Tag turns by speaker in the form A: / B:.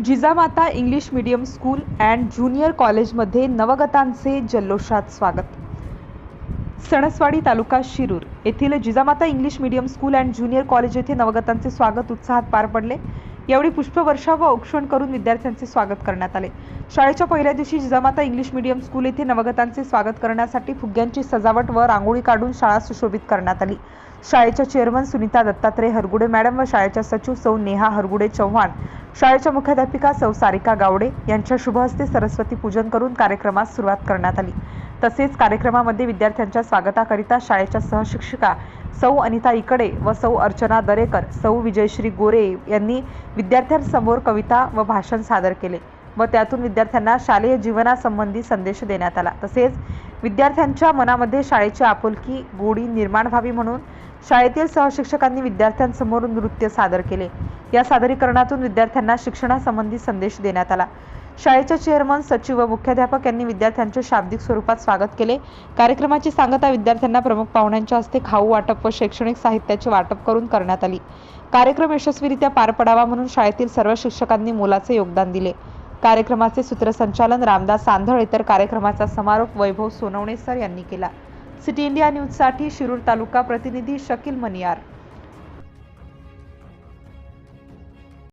A: Jijamata English medium school and junior कॉलेजमध्ये नवगतांचे जल्लोषात स्वागत. सणसवाडी तालुका शिरूर येथील Jijamata English medium school and junior college येथे नवगतांचे स्वागत उत्साहात पार पडले. यावेळी पुष्पवर्षा व औक्षण करून विद्यार्थ्यांचे स्वागत करण्यात आले. शाळेच्या पहिल्या दिवशी जिजामाता इंग्लिश मीडियम स्कूल येथे नवगतांचे स्वागत करण्यासाठी फुग्यांची सजावट व रांगोळी काढून शाळा सुशोभित करण्यात आली. शाळेच्या चेअरमन सुनीता दत्तात्रय हरगुडे मॅडम व शाळेच्या सचिव सौ नेहा हरगुडे चव्हाण शाळेच्या मुख्याध्यापिका सौ सारिका गावडे यांच्या शुभहस्ते सरस्वती पूजन करून कार्यक्रमास सुरुवात करण्यात आली. तसेच कार्यक्रमामध्ये विद्यार्थ्यांच्या स्वागताकरिता शाळेच्या सहशिक्षिका सौ अनिता इकडे व सौ अर्चना दरेकर सौ विजयश्री गोरे यांनी विद्यार्थ्यांसमोर कविता व भाषण सादर केले व त्यातून विद्यार्थ्यांना शालेय जीवनासंबंधी संदेश देण्यात आला. तसेच विद्यार्थ्यांच्या मनामध्ये शाळेची आपुलकी गोडी निर्माण व्हावी म्हणून शाळेतील सहशिक्षकांनी विद्यार्थ्यांसमोर नृत्य सादर केले. या सादरीकरणातून विद्यार्थ्यांना शिक्षणासंबंधी संदेश देण्यात आला. शाळेच्या चेअरमन सचिव व मुख्याध्यापक यांनी विद्यार्थ्यांचे शाब्दिक स्वरूपात स्वागत केले. कार्यक्रमाची सांगता विद्यार्थ्यांना प्रमुख पाहुण्यांच्या हस्ते खाऊ वाटप व शैक्षणिक साहित्याचे वाटप करून करण्यात आली. कार्यक्रम यशस्वीरित्या पार पडावा म्हणून शाळेतील सर्व शिक्षकांनी मोलाचे योगदान दिले. कार्यक्रमाचे सूत्रसंचालन रामदास सांधळ इतर कार्यक्रमाचा समारोप वैभव सोनवणे सर यांनी केला. सिटी इंडिया न्यूजसाठी शिरूर तालुका प्रतिनिधी शकील मनियार.